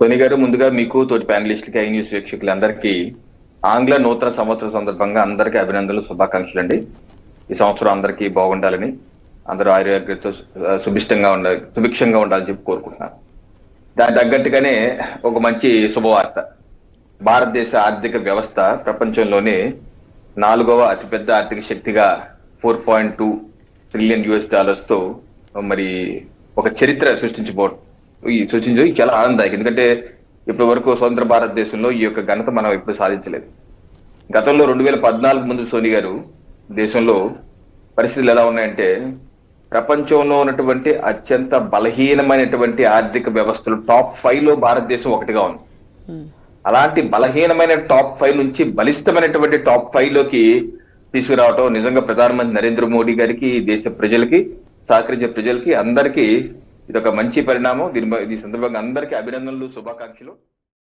సోని గారు ముందుగా మీకు తోటి ప్యానలిస్టులకి ఐ న్యూస్ వీక్షకులందరికీ ఆంగ్ల నూతన సంవత్సర సందర్భంగా అందరికీ అభినందనలు శుభాకాంక్షలు అండి ఈ సంవత్సరం అందరికీ బాగుండాలని అందరూ ఆరోగ్యంతో సుభిష్టంగా ఉండాలి సుభిక్షంగా ఉండాలని చెప్పి కోరుకుంటున్నాను. దాని తగ్గట్టుగానే ఒక మంచి శుభవార్త. భారతదేశ ఆర్థిక వ్యవస్థ ప్రపంచంలోనే నాలుగవ అతిపెద్ద ఆర్థిక శక్తిగా four point two trillion US డాలర్స్తో మరి ఒక చరిత్ర సృష్టించబో ఈ చాలా ఆనందదాయకం. ఎందుకంటే ఇప్పటి వరకు స్వతంత్ర భారతదేశంలో ఈ యొక్క ఘనత మనం ఎప్పుడు సాధించలేదు. గతంలో రెండు వేల పద్నాలుగు ముందు సోని గారు దేశంలో పరిస్థితులు ఎలా ఉన్నాయంటే ప్రపంచంలో ఉన్నటువంటి అత్యంత బలహీనమైనటువంటి ఆర్థిక వ్యవస్థలు టాప్ ఫైవ్లో భారతదేశం ఒకటిగా ఉంది. అలాంటి బలహీనమైన టాప్ ఫైవ్ నుంచి బలిష్టమైనటువంటి టాప్ ఫైవ్లోకి తీసుకురావటం నిజంగా ప్రధానమంత్రి నరేంద్ర మోడీ గారికి దేశ ప్రజలకి సహకరించే ప్రజలకి అందరికీ ఇది ఒక మంచి పరిణామం. దీని ఈ సందర్భంగా అందరికీ అభినందనలు శుభాకాంక్షలు.